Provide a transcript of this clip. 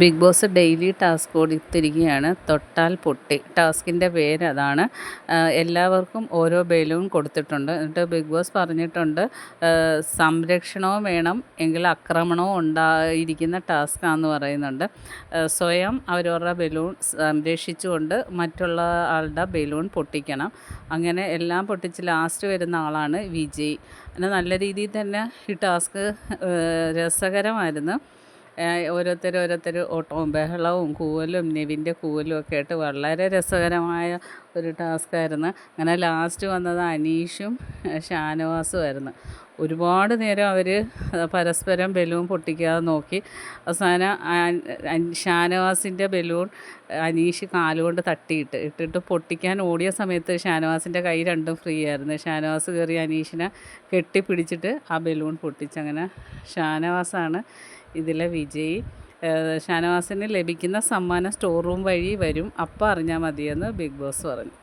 Big boss daily task കൊടുത്തിരിക്കുകയാണ്. തൊട്ടാൽ പൊട്ടി. ടാസ്കിന്റെ പേര് അതാണ്. എല്ലാവർക്കും ഓരോ ബലൂൺ കൊടുത്തിട്ടുണ്ട്. എന്നിട്ട് ബിഗ് ബോസ് പറഞ്ഞിട്ടുണ്ട് സംരക്ഷണവും വേണം എങ്കിൽ ആക്രമണവും ഉണ്ടായിരിക്കുന്ന ടാസ്ക്കാന്ന് പറയുന്നുണ്ട്. സ്വയം അവരവരുടെ ബലൂൺ സംരക്ഷിച്ചുകൊണ്ട് മറ്റുള്ള ആളുടെ ബലൂൺ പൊട്ടിക്കണം. അങ്ങനെ എല്ലാം പൊട്ടിച്ച് ലാസ്റ്റ് വരുന്ന ആളാണ് വിജയ്. അങ്ങനെ നല്ല രീതിയിൽ തന്നെ ഈ ടാസ്ക് രസകരമായിരുന്നു. ഓരോരുത്തർ ഓരോരുത്തർ ഓട്ടവും ബഹളവും കൂവലും നെവിന്റെ കൂവലും ഒക്കെ ആയിട്ട് വളരെ രസകരമായ ഒരു ടാസ്ക്കായിരുന്നു അങ്ങനെ ലാസ്റ്റ് വന്നത് അനീഷും ഷാനവാസും ആയിരുന്നു. ഒരുപാട് നേരം അവർ പരസ്പരം ബലൂൺ പൊട്ടിക്കാതെ നോക്കി. അവസാനം ഷാനവാസിന്റെ ബലൂൺ അനീഷ് കാലുകൊണ്ട് തട്ടിയിട്ട് ഇട്ടിട്ട് പൊട്ടിക്കാൻ ഓടിയ സമയത്ത് ഷാനവാസിന്റെ കൈ രണ്ടും ഫ്രീ ആയിരുന്നു. ഷാനവാസ് കയറി അനീഷിനെ കെട്ടിപ്പിടിച്ചിട്ട് ആ ബലൂൺ പൊട്ടിച്ചങ്ങനെ ഷാനവാസാണ് ഇതിലെ വിജയി. ഷാനവാസിന് ലഭിക്കുന്ന സമ്മാനം സ്റ്റോർ റൂം വഴി വരും. അപ്പം അറിഞ്ഞാൽ മതിയെന്ന് ബിഗ് ബോസ് പറഞ്ഞു.